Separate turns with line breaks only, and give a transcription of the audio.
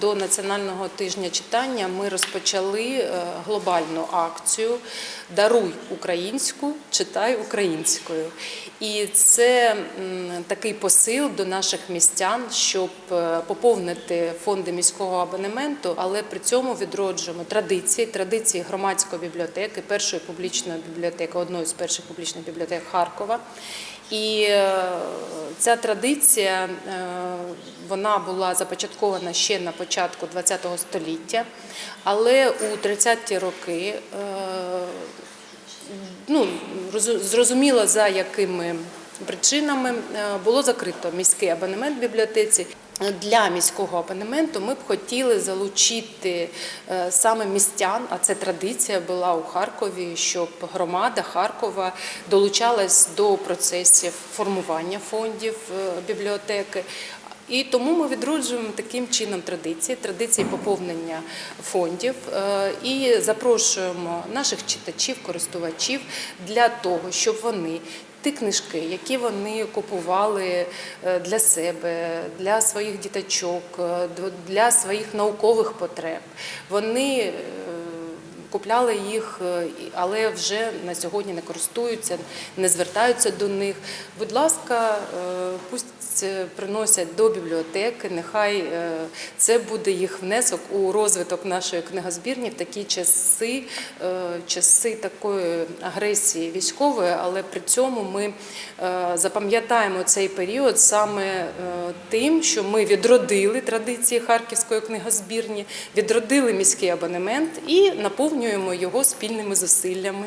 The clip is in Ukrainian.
до національного тижня читання ми розпочали е, глобальну акцію Даруй українську, читай українською. І це такий посил до наших містян, щоб е, поповнити фонди міського абонементу, але при цьому відроджуємо традиції, традиції громадської бібліотеки, першої публічної бібліотеки, одної з перших публічних бібліотек Харкова. І е, ця традиція е, вона була започаткована ще на початку ХХ століття, але у 30-ті роки е, ну, розу- зрозуміло за якими причинами е, було закрито міський абонемент бібліотеці. Для міського абонементу ми б хотіли залучити е, саме містян, а це традиція була у Харкові, щоб громада Харкова долучалась до процесів формування фондів е, бібліотеки. І тому ми відроджуємо таким чином традиції, традиції поповнення фондів і запрошуємо наших читачів, користувачів для того, щоб вони ті книжки, які вони купували е, для себе, для своїх діточок, е, для своїх наукових потреб, вони е, купляли їх, е, але вже на сьогодні не користуються, не звертаються до них. Будь ласка, е, пусть е, приносять до бібліотеки. Нехай це буде їх внесок у розвиток нашої книгозбірні в такі часи, часи такої агресії військової, але при цьому ми запам'ятаємо цей період саме тим, що ми відродили традиції Харківської книгозбірні, відродили міський абонемент і наповнюємо його спільними зусиллями.